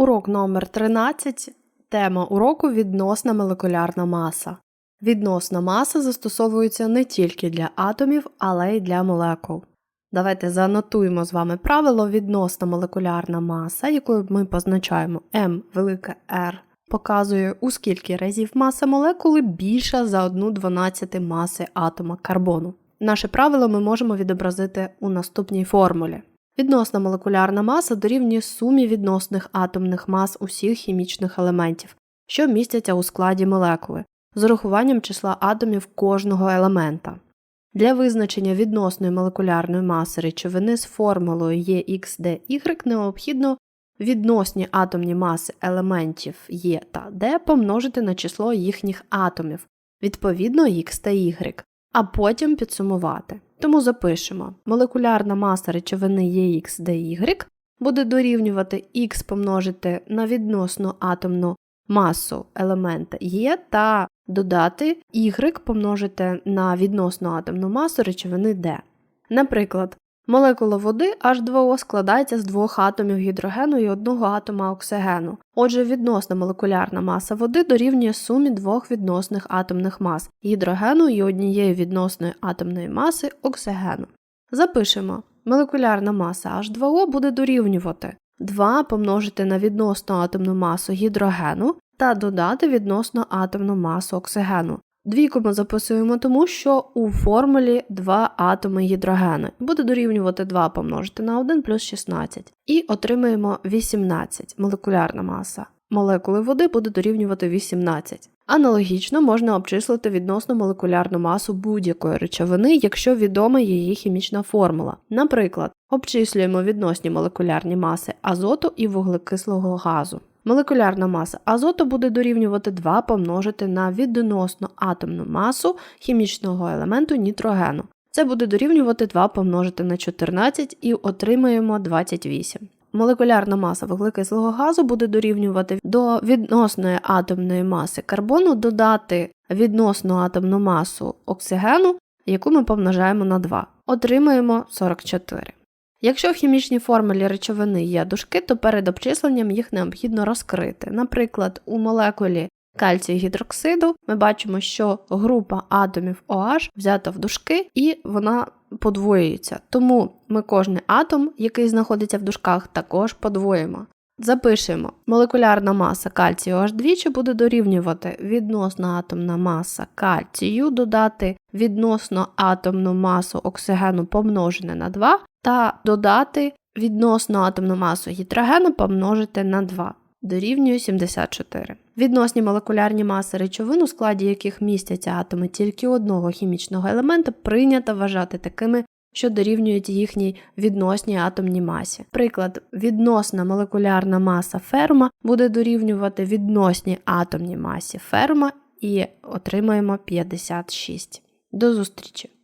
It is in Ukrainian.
Урок номер 13. Тема уроку відносна молекулярна маса. Відносна маса застосовується не тільки для атомів, але й для молекул. Давайте занотуємо з вами правило відносна молекулярна маса, якою ми позначаємо m велике R, показує у скільки разів маса молекули більша за 1 12 маси атома карбону. Наше правило ми можемо відобразити у наступній формулі. Відносна молекулярна маса дорівнює сумі відносних атомних мас усіх хімічних елементів, що містяться у складі молекули, з урахуванням числа атомів кожного елемента. Для визначення відносної молекулярної маси речовини з формулою EXDY необхідно відносні атомні маси елементів Е та Д помножити на число їхніх атомів, відповідно Х та Y, а потім підсумувати. Тому запишемо, молекулярна маса речовини EXDY буде дорівнювати Х помножити на відносну атомну масу елемента Е та додати Y помножити на відносну атомну масу речовини D. Наприклад, молекула води H2O складається з двох атомів гідрогену і одного атома оксигену. Отже, відносна молекулярна маса води дорівнює сумі двох відносних атомних мас гідрогену і однієї відносної атомної маси оксигену. Запишемо, молекулярна маса H2O буде дорівнювати 2 помножити на відносну атомну масу гідрогену та додати відносну атомну масу оксигену. Двійку ми записуємо тому, що у формулі 2 атоми гідрогену. Буде дорівнювати 2 помножити на 1 плюс 16. І отримаємо 18 молекулярна маса. Молекули води буде дорівнювати 18. Аналогічно можна обчислити відносну молекулярну масу будь-якої речовини, якщо відома її хімічна формула. Наприклад, обчислюємо відносні молекулярні маси азоту і вуглекислого газу. Молекулярна маса азоту буде дорівнювати 2 помножити на відносну атомну масу хімічного елементу нітрогену. Це буде дорівнювати 2 помножити на 14 і отримаємо 28. Молекулярна маса вуглекислого газу буде дорівнювати до відносної атомної маси карбону додати відносну атомну масу оксигену, яку ми помножаємо на 2. Отримаємо 44. Якщо в хімічній формулі речовини є дужки, то перед обчисленням їх необхідно розкрити. Наприклад, у молекулі кальцію гідроксиду ми бачимо, що група атомів OH взята в дужки і вона подвоюється. Тому ми кожний атом, який знаходиться в дужках, також подвоїмо. Запишемо, молекулярна маса кальцію H2 буде дорівнювати відносна атомна маса кальцію, додати відносно атомну масу оксигену помножене на 2 та додати відносну атомну масу гідрогену помножити на 2. Дорівнює 74. Відносні молекулярні маси речовин, у складі яких містяться атоми тільки одного хімічного елемента, прийнято вважати такими, що дорівнюють їхній відносній атомній масі. Приклад, відносна молекулярна маса ферма буде дорівнювати відносній атомній масі ферма і отримаємо 56. До зустрічі!